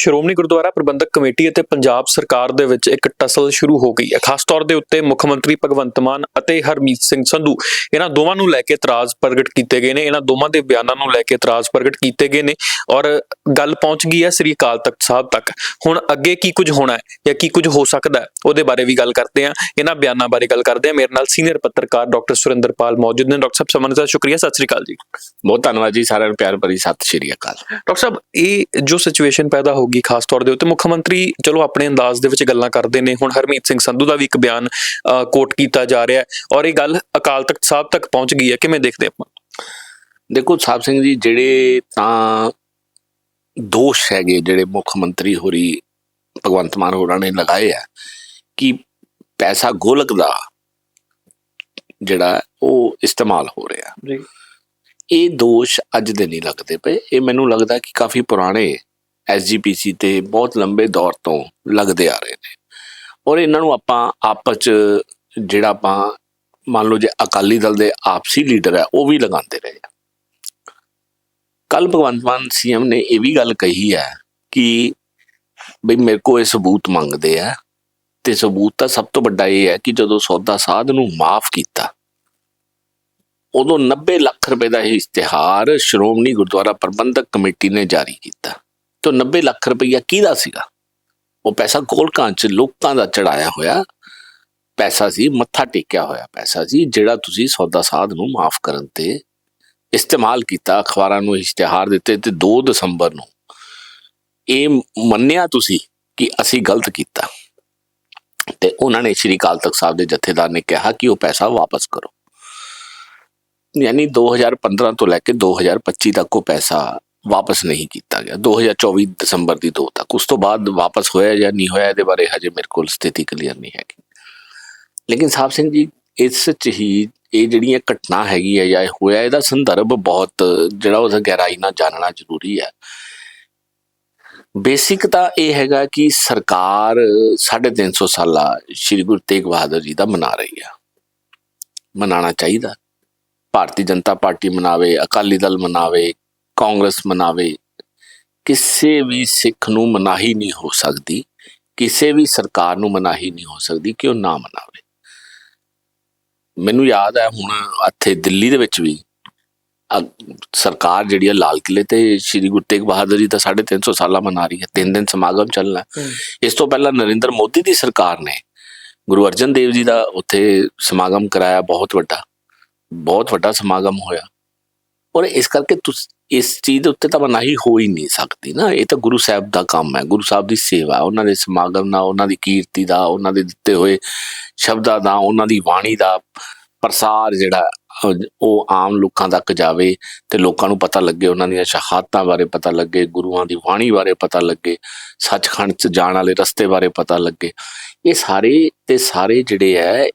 Shiromani Gurdwara Prabandhak committee ਅਤੇ ਪੰਜਾਬ ਸਰਕਾਰ ਦੇ ਵਿੱਚ ਇੱਕ ਟਸਲ ਸ਼ੁਰੂ ਹੋ ਗਈ ਹੈ। ਖਾਸ ਤੌਰ ਦੇ ਉੱਤੇ ਮੁੱਖ ਮੰਤਰੀ ਭਗਵੰਤ ਮਾਨ ਅਤੇ ਹਰਮੀਤ ਸਿੰਘ ਸੰਧੂ ਇਹਨਾਂ ਦੋਵਾਂ ਨੂੰ ਲੈ ਕੇ ਇਤਰਾਜ਼ ਪ੍ਰਗਟ ਕੀਤੇ ਗਏ ਨੇ। ਇਹਨਾਂ ਦੋਵਾਂ ਦੇ ਬਿਆਨਾਂ ਨੂੰ ਲੈ ਕੇ ਇਤਰਾਜ਼ ਪ੍ਰਗਟ ਕੀਤੇ ਗਏ ਨੇ ਔਰ ਗੱਲ ਪਹੁੰਚ ਗਈ ਹੈ ਸ੍ਰੀ ਅਕਾਲ ਤਖਤ ਸਾਹਿਬ ਤੱਕ। ਹੁਣ ਅੱਗੇ ਕੀ ਕੁਝ ਹੋਣਾ ਹੈ ਜਾਂ ਕੀ ਕੁਝ ਹੋ ਸਕਦਾ ਹੈ ਉਹਦੇ ਬਾਰੇ ਵੀ ਗੱਲ ਕਰਦੇ ਹਾਂ। ਇਹਨਾਂ ਬਿਆਨਾਂ ਬਾਰੇ ਗੱਲ ਕਰਦੇ ਹਾਂ। ਮੇਰੇ ਨਾਲ ਸੀਨੀਅਰ ਪੱਤਰਕਾਰ ਡਾਕਟਰ ਸੁਰਿੰਦਰਪਾਲ ਮੌਜੂਦ ਨੇ। ਡਾਕਟਰ ਸਾਹਿਬ ਸਮਨ ਦਾ ਸ਼ੁਕਰੀਆ। ਸਤਿ ਸ੍ਰੀ ਅਕਾਲ ਜੀ। ਬਹੁਤ ਧੰਨਵਾਦ ਜੀ ਸਾਰਿਆਂ ਨੂੰ। ਪਿਆਰ ਭਰੀ ਸਤਿ ਸ਼੍ਰੀ ਅਕਾਲ। ਡਾਕਟਰ ਸਾਹਿਬ ਇਹ ਜੋ ਸਿਚੁਏਸ਼ਨ ਪੈਦਾ ਹੋ ਗਈ ਖਾਸ ਤੌਰ ਦੇ ਉੱਤੇ। ਮੁੱਖ ਮੰਤਰੀ ਚਲੋ ਆਪਣੇ ਅੰਦਾਜ਼ ਦੇ ਵਿੱਚ ਗੱਲਾਂ ਕਰਦੇ ਨੇ। ਹੁਣ ਹਰਮੀਤ ਸਿੰਘ ਸੰਧੂ ਦਾ ਵੀ ਇੱਕ ਬਿਆਨ ਕੋਟ ਕੀਤਾ ਜਾ ਰਿਹਾ ਹੈ। ਔਰ ਇਹ ਗੱਲ ਅਕਾਲ ਤਖਤ ਸਾਹਿਬ ਤੱਕ ਪਹੁੰਚ ਗਈ ਹੈ। ਕਿਵੇਂ ਦੇਖਦੇ ਆਪਾਂ? ਦੇਖੋ ਸਾਹਿਬ ਸਿੰਘ ਜੀ ਜਿਹੜੇ ਤਾਂ ਦੋਸ਼ ਹੈਗੇ ਜਿਹੜੇ ਮੁੱਖ ਮੰਤਰੀ ਹੋਰੀ ਭਗਵੰਤ ਮਾਨ ਹੋਰਾਂ ਨੇ ਲਗਾਏ ਆ ਕਿ ਪੈਸਾ ਗੋਲਕ ਦਾ ਜਿਹੜਾ ਉਹ ਇਸਤੇਮਾਲ ਹੋ ਰਿਹਾ। ਜੀ। ਇਹ ਦੋਸ਼ ਅੱਜ ਦੇ ਨਹੀਂ ਲੱਗਦੇ ਪਏ। ਇਹ ਮੈਨੂੰ ਲੱਗਦਾ ਕਿ ਕਾਫੀ ਪੁਰਾਣੇ ਐਸਜੀਪੀਸੀ ਤੇ ਬਹੁਤ ਲੰਬੇ ਦੌਰ ਤੋਂ ਲੱਗਦੇ ਆ ਰਹੇ ਨੇ। ਔਰ ਇਹਨਾਂ ਨੂੰ ਆਪਾਂ ਆਪਸ ਚ ਜਿਹੜਾ ਆਪਾਂ ਮੰਨ ਲਓ ਜੇ ਅਕਾਲੀ ਦਲ ਦੇ ਆਪਸੀ ਲੀਡਰ ਹੈ, ਉਹ ਵੀ ਲਗਾਉਂਦੇ ਰਹੇ ਕੱਲ ਭਗਵੰਤ ਮਾਨ ਸੀਐਮ ਨੇ ਇਹ ਵੀ ਗੱਲ ਕਹੀ ਹੈ ਕਿ ਬਈ ਮੇਰੇ ਕੋ ਇਹ ਸਬੂਤ ਮੰਗਦੇ ਆ ਤੇ ਸਬੂਤ ਤਾਂ ਸਭ ਤੋਂ ਵੱਡਾ ਇਹ ਹੈ ਕਿ ਜਦੋਂ ਸੌਦਾ ਸਾਧ ਨੂੰ ਮਾਫ ਕੀਤਾ, ਉਦੋਂ 90 ਲੱਖ ਰੁਪਏ ਦਾ ਇਹ ਇਸ਼ਤਿਹਾਰ ਸ਼੍ਰੋਮਣੀ ਗੁਰਦੁਆਰਾ ਪ੍ਰਬੰਧਕ ਕਮੇਟੀ ਨੇ ਜਾਰੀ ਕੀਤਾ। ਤੋਂ 90 ਲੱਖ ਰੁਪਈਆ ਕਿਹਦਾ ਸੀਗਾ? ਉਹ ਪੈਸਾ ਗੋਲਕਾਂ ਚ ਲੋਕਾਂ ਦਾ ਚੜਾਇਆ ਹੋਇਆ ਪੈਸਾ ਸੀ, ਮੱਥਾ ਟੇਕਿਆ ਹੋਇਆ ਪੈਸਾ ਸੀ, ਜਿਹੜਾ ਤੁਸੀਂ ਸੌਦਾ ਸਾਧ ਨੂੰ ਮਾਫ ਕਰਨ ਤੇ ਇਸਤੇਮਾਲ ਕੀਤਾ, ਅਖਬਾਰਾਂ ਨੂੰ ਇਸ਼ਤਿਹਾਰ ਦਿੱਤੇ ਤੇ 2 ਦਸੰਬਰ ਨੂੰ। ਇਹ ਮੰਨਿਆ ਤੁਸੀਂ ਕਿ ਅਸੀਂ ਗਲਤ ਕੀਤਾ। ਤੇ ਉਹਨਾਂ ਨੇ ਸ਼੍ਰੀ ਅਕਾਲ ਤਖਤ ਸਾਹਿਬ ਦੇ ਜਥੇਦਾਰ ਨੇ ਕਿਹਾ ਕਿ ਉਹ ਪੈਸਾ ਵਾਪਸ ਕਰੋ। ਯਾਨੀ 2015 ਤੋਂ ਲੈ ਕੇ 2025 ਤੱਕ ਉਹ ਪੈਸਾ ਵਾਪਸ ਨਹੀਂ ਕੀਤਾ ਗਿਆ। 2024 ਦਸੰਬਰ ਦੀ 2 ਤੱਕ। ਉਸ ਤੋਂ ਬਾਅਦ ਵਾਪਸ ਹੋਇਆ ਜਾਂ ਨਹੀਂ ਹੋਇਆ ਇਹਦੇ ਬਾਰੇ ਹਜੇ ਮੇਰੇ ਕੋਲ ਸਥਿਤੀ ਕਲੀਅਰ ਨਹੀਂ ਹੈਗੀ। ਲੇਕਿਨ ਸਾਹਿਬ ਸਿੰਘ ਜੀ, ਇਸ ਚ ਹੀ ਇਹ ਜਿਹੜੀਆਂ ਘਟਨਾ ਹੈਗੀ ਹੈ ਜਾਂ ਇਹ ਹੋਇਆ, ਇਹਦਾ ਸੰਦਰਭ ਬਹੁਤ, ਜਿਹੜਾ ਉਹਦਾ ਗਹਿਰਾਈ ਨਾਲ ਜਾਣਨਾ ਜ਼ਰੂਰੀ ਹੈ। ਬੇਸਿਕ ਤਾਂ ਇਹ ਹੈਗਾ ਕਿ ਸਰਕਾਰ 350 ਸਾਲਾ ਸ੍ਰੀ ਗੁਰੂ ਤੇਗ ਬਹਾਦਰ ਜੀ ਦਾ ਮਨਾ ਰਹੀ ਹੈ ਮਨਾਣਾ ਚਾਹੀਦਾ। ਭਾਰਤੀ ਜਨਤਾ ਪਾਰਟੀ ਮਨਾਵੇ, ਅਕਾਲੀ ਦਲ ਮਨਾਵੇ ਕਾਂਗਰਸ ਮਨਾਵੇ ਕਿਸੇ ਵੀ ਸਿੱਖ ਨੂੰ ਮਨਾਹੀ ਨਹੀਂ ਹੋ ਸਕਦੀ ਕਿਸੇ ਵੀ ਸਰਕਾਰ ਨੂੰ ਮਨਾਹੀ ਨਹੀਂ ਹੋ ਸਕਦੀ ਕਿ ਉਹ ਨਾ ਮਨਾਵੇ। ਮੈਨੂੰ ਯਾਦ ਹੈ ਹੁਣ ਇੱਥੇ ਦਿੱਲੀ ਦੇ ਵਿੱਚ ਵੀ ਸਰਕਾਰ ਜਿਹੜੀ ਹੈ ਲਾਲ ਕਿਲੇ ਤੇ ਸ਼੍ਰੀ ਗੁਰੂ ਤੇਗ ਬਹਾਦਰ ਜੀ ਦਾ 350 ਸਾਲਾ ਮਨਾ ਰਹੀ ਹੈ ਤਿੰਨ ਦਿਨ ਸਮਾਗਮ ਚੱਲਣਾ। ਇਸ ਤੋਂ ਪਹਿਲਾਂ ਨਰਿੰਦਰ ਮੋਦੀ ਦੀ ਸਰਕਾਰ ਨੇ ਗੁਰੂ ਅਰਜਨ ਦੇਵ ਜੀ ਦਾ ਉੱਥੇ ਸਮਾਗਮ ਕਰਾਇਆ ਬਹੁਤ ਵੱਡਾ ਬਹੁਤ ਵੱਡਾ ਸਮਾਗਮ ਹੋਇਆ। ਔਰ ਇਸ ਕਰਕੇ ਤੁਸੀਂ, ਇਸ ਚੀਜ਼ ਦੇ ਉੱਤੇ ਤਾਂ ਮਨਾਹੀ ਹੋ ਹੀ ਨਹੀਂ ਸਕਦੀ ਨਾ। ਇਹ ਤਾਂ ਗੁਰੂ ਸਾਹਿਬ ਦਾ ਕੰਮ ਹੈ, ਗੁਰੂ ਸਾਹਿਬ ਦੀ ਸੇਵਾ ਉਹਨਾਂ ਦੇ ਸਮਾਗਮ ਨਾਲ ਉਹਨਾਂ ਦੀ ਕੀਰਤੀ ਦਾ, ਉਹਨਾਂ ਦੇ ਦਿੱਤੇ ਹੋਏ ਸ਼ਬਦਾਂ ਦਾ, ਉਹਨਾਂ ਦੀ ਬਾਣੀ ਦਾ ਪ੍ਰਸਾਰ ਜਿਹੜਾ ਉਹ ਆਮ ਲੋਕਾਂ ਤੱਕ ਜਾਵੇ ਤੇ ਲੋਕਾਂ ਨੂੰ ਪਤਾ ਲੱਗੇ, ਉਹਨਾਂ ਦੀਆਂ ਸ਼ਹਾਦਤਾਂ ਬਾਰੇ ਪਤਾ ਲੱਗੇ, ਗੁਰੂਆਂ ਦੀ ਬਾਣੀ ਬਾਰੇ ਪਤਾ ਲੱਗੇ, ਸੱਚਖੰਡ 'ਚ ਜਾਣ ਵਾਲੇ ਰਸਤੇ ਬਾਰੇ ਪਤਾ ਲੱਗੇ। ਇਹ ਸਾਰੇ ਤੇ ਸਾਰੇ ਜਿਹੜੇ ਹੈ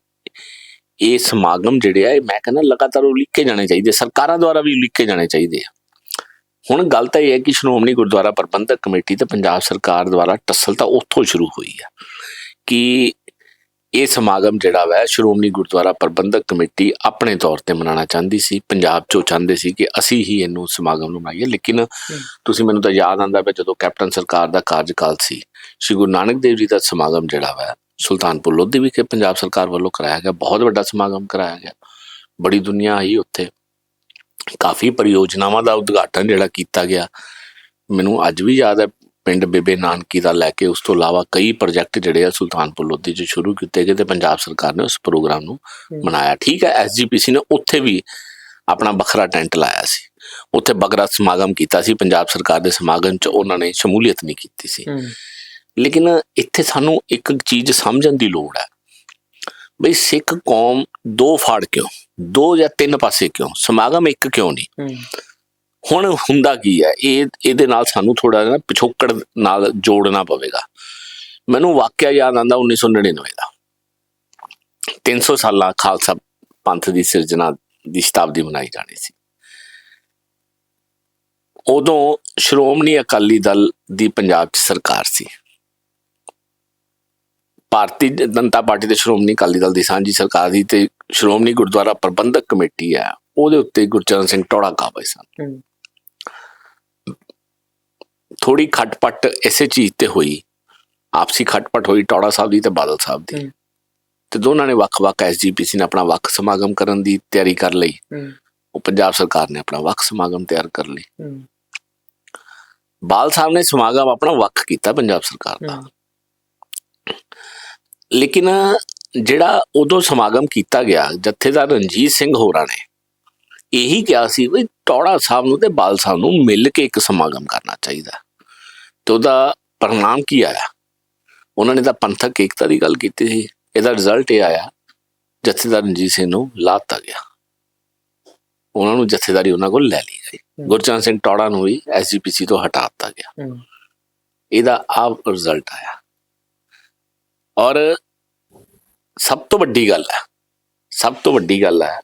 ਇਹ ਸਮਾਗਮ ਜਿਹੜੇ ਆ ਇਹ ਮੈਂ ਕਹਿੰਦਾ ਲਗਾਤਾਰ ਉਲੀਕੇ ਜਾਣੇ ਚਾਹੀਦੇ ਸਰਕਾਰਾਂ ਦੁਆਰਾ ਵੀ ਉਲੀਕੇ ਜਾਣੇ ਚਾਹੀਦੇ ਆ। ਹੁਣ ਗੱਲ ਤਾਂ ਇਹ ਹੈ ਕਿ ਸ਼੍ਰੋਮਣੀ ਗੁਰਦੁਆਰਾ ਪ੍ਰਬੰਧਕ ਕਮੇਟੀ ਤੇ ਪੰਜਾਬ ਸਰਕਾਰ ਦੁਆਰਾ ਟੱਸਲ ਤਾਂ ਉੱਥੋਂ ਸ਼ੁਰੂ ਹੋਈ ਆ ਕਿ ਇਹ ਸਮਾਗਮ ਜਿਹੜਾ ਵਾ ਸ਼੍ਰੋਮਣੀ ਗੁਰਦੁਆਰਾ ਪ੍ਰਬੰਧਕ ਕਮੇਟੀ ਆਪਣੇ ਤੌਰ ਤੇ ਮਨਾਉਣਾ ਚਾਹੁੰਦੀ ਸੀ। ਪੰਜਾਬ ਚੋਂ ਚਾਹੁੰਦੇ ਸੀ ਕਿ ਅਸੀਂ ਹੀ ਇਹਨੂੰ ਸਮਾਗਮ ਨੂੰ ਮਨਾਈਏ ਲੇਕਿਨ ਤੁਸੀਂ ਮੈਨੂੰ ਤਾਂ ਯਾਦ ਆਂਦਾ ਪਿਆ ਜਦੋਂ ਕੈਪਟਨ ਸਰਕਾਰ ਦਾ ਕਾਰਜਕਾਲ ਸੀ ਸ਼੍ਰੀ ਗੁਰੂ ਨਾਨਕ ਦੇਵ ਜੀ ਦਾ ਸਮਾਗਮ ਜਿਹੜਾ ਵਾ ਸੁਲਤਾਨਪੁਰ ਲੋਧੀ ਵਿਖੇ ਪੰਜਾਬ ਸਰਕਾਰ ਵੱਲੋਂ ਕਰਾਇਆ ਗਿਆ ਬਹੁਤ ਵੱਡਾ ਸਮਾਗਮ ਕਰਾਇਆ ਗਿਆ। ਬੜੀ ਦੁਨੀਆ ਆਈ ਉੱਥੇ। ਕਾਫੀ ਪਰਿਯੋਜਨਾਵਾਂ ਦਾ ਉਦਘਾਟਨ ਜਿਹੜਾ ਕੀਤਾ ਗਿਆ। ਮੈਨੂੰ ਅੱਜ ਵੀ ਯਾਦ ਹੈ ਪਿੰਡ ਬੇਬੇ ਨਾਨਕੀ ਦਾ ਲੈ ਕੇ ਉਸ ਤੋਂ ਇਲਾਵਾ ਕਈ ਪ੍ਰੋਜੈਕਟ ਜਿਹੜੇ ਆ ਸੁਲਤਾਨਪੁਰ ਲੋਧੀ 'ਚ ਸ਼ੁਰੂ ਕੀਤੇ ਗਏ ਤੇ ਪੰਜਾਬ ਸਰਕਾਰ ਨੇ ਉਸ ਪ੍ਰੋਗਰਾਮ ਨੂੰ ਮਨਾਇਆ। ਠੀਕ ਹੈ ਐਸਜੀਪੀਸੀ ਨੇ ਉੱਥੇ ਵੀ ਆਪਣਾ ਵੱਖਰਾ ਟੈਂਟ ਲਾਇਆ ਸੀ। ਉੱਥੇ ਬਗਰਾ ਸਮਾਗਮ ਕੀਤਾ ਸੀ। ਪੰਜਾਬ ਸਰਕਾਰ ਦੇ ਸਮਾਗਮ 'ਚ ਉਹਨਾਂ ਨੇ ਸ਼ਮੂਲੀਅਤ ਨਹੀਂ ਕੀਤੀ ਸੀ। ਲੇਕਿਨ ਇੱਥੇ ਸਾਨੂੰ ਇੱਕ ਚੀਜ਼ ਸਮਝਣ ਦੀ ਲੋੜ ਹੈ। ਬਈ ਸਿੱਖ ਕੌਮ ਦੋ ਫਾੜ ਕਿਉਂ? ਦੋ ਜਾਂ ਤਿੰਨ ਪਾਸੇ ਕਿਉਂ? ਸਮਾਗਮ ਇੱਕ ਕਿਉਂ ਨਹੀਂ? ਹੁਣ ਹੁੰਦਾ ਕੀ ਹੈ? ਇਹ ਇਹਦੇ ਨਾਲ ਸਾਨੂੰ ਥੋੜਾ ਨਾ ਪਿਛੋਕੜ ਨਾਲ ਜੋੜਨਾ ਪਵੇਗਾ। ਮੈਨੂੰ ਵਾਕਿਆ ਯਾਦ ਆਂਦਾ 1999 ਦਾ। 300 ਸਾਲਾ ਖਾਲਸਾ ਪੰਥ ਦੀ ਸਿਰਜਣਾ ਦੀ ਸ਼ਤਾਬਦੀ ਮਨਾਈ ਜਾਣੀ ਸੀ। ਉਦੋਂ ਸ਼੍ਰੋਮਣੀ ਅਕਾਲੀ ਦਲ ਦੀ ਪੰਜਾਬ 'ਚ ਸਰਕਾਰ ਸੀ। ਭਾਰਤੀ ਜਨਤਾ ਪਾਰਟੀ ਤੇ ਸ਼੍ਰੋਮਣੀ ਅਕਾਲੀ ਦਲ ਦੀ ਸਾਂਝੀ ਸਰਕਾਰ ਦੀ ਤੇ ਸ਼੍ਰੋਮਣੀ ਗੁਰਦੁਆਰਾ ਪ੍ਰਬੰਧਕ ਕਮੇਟੀ ਹੈ ਉਹਦੇ ਉੱਤੇ ਗੁਰਚਰਨ ਸਿੰਘ ਟੋੜਾ ਕਾਬਜ ਸਨ। ਥੋੜੀ ਖਟਪਟ ਇਸੇ ਚੀਜ਼ ਤੇ ਹੋਈ। ਆਪਸੀ ਖਟਪਟ ਹੋਈ ਟੌੜਾ ਸਾਹਿਬ ਦੀ ਤੇ ਬਾਦਲ ਸਾਹਿਬ ਦੀ। ਤੇ ਦੋਨਾਂ ਨੇ ਵੱਖ-ਵੱਖ ਐਸਜੀਪੀਸੀ ਨੇ ਆਪਣਾ ਵੱਖ ਸਮਾਗਮ ਕਰਨ ਦੀ ਤਿਆਰੀ ਕਰ ਲਈ। ਉਹ ਪੰਜਾਬ ਸਰਕਾਰ ਨੇ ਆਪਣਾ ਵੱਖ ਸਮਾਗਮ ਤਿਆਰ ਕਰ ਲਈ। ਬਾਲ ਸਾਹਿਬ ਨੇ ਸਮਾਗਮ ਆਪਣਾ ਵੱਖ ਕੀਤਾ ਪੰਜਾਬ ਸਰਕਾਰ ਦਾ ਲੇਕਿਨ ਜਿਹੜਾ ਉਦੋਂ ਸਮਾਗਮ ਕੀਤਾ ਗਿਆ ਜਥੇਦਾਰ ਰਣਜੀਤ ਸਿੰਘ ਹੋਰਾਂ ਨੇ ਇਹੀ ਕਿਹਾ ਸੀ ਵੀ ਟੌੜਾ ਸਾਹਿਬ ਨੂੰ ਤੇ ਬਾਲ ਸਾਹਿਬ ਨੂੰ ਮਿਲ ਕੇ ਇੱਕ ਸਮਾਗਮ ਕਰਨਾ ਚਾਹੀਦਾ। ਤੇ ਉਹਦਾ ਪਰਿਣਾਮ ਕੀ ਆਇਆ? ਉਹਨਾਂ ਨੇ ਤਾਂ ਪੰਥਕ ਏਕਤਾ ਦੀ ਗੱਲ ਕੀਤੀ ਸੀ। ਇਹਦਾ ਰਿਜ਼ਲਟ ਇਹ ਆਇਆ ਜਥੇਦਾਰ ਰਣਜੀਤ ਸਿੰਘ ਨੂੰ ਲਾਤਾ ਗਿਆ। ਉਹਨਾਂ ਨੂੰ ਜਥੇਦਾਰੀ ਉਹਨਾਂ ਕੋਲ ਲੈ ਲਈ ਗਈ। ਗੁਰਚਰਨ ਸਿੰਘ ਟੌੜਾ ਨੂੰ ਵੀ ਐਸਜੀਪੀਸੀ ਤੋਂ ਹਟਾ ਦਿੱਤਾ ਗਿਆ। ਇਹਦਾ ਆਪ ਰਿਜ਼ਲਟ ਆਇਆ। ਔਰ ਸਭ ਤੋਂ ਵੱਡੀ ਗੱਲ ਹੈ ਸਭ ਤੋਂ ਵੱਡੀ ਗੱਲ ਹੈ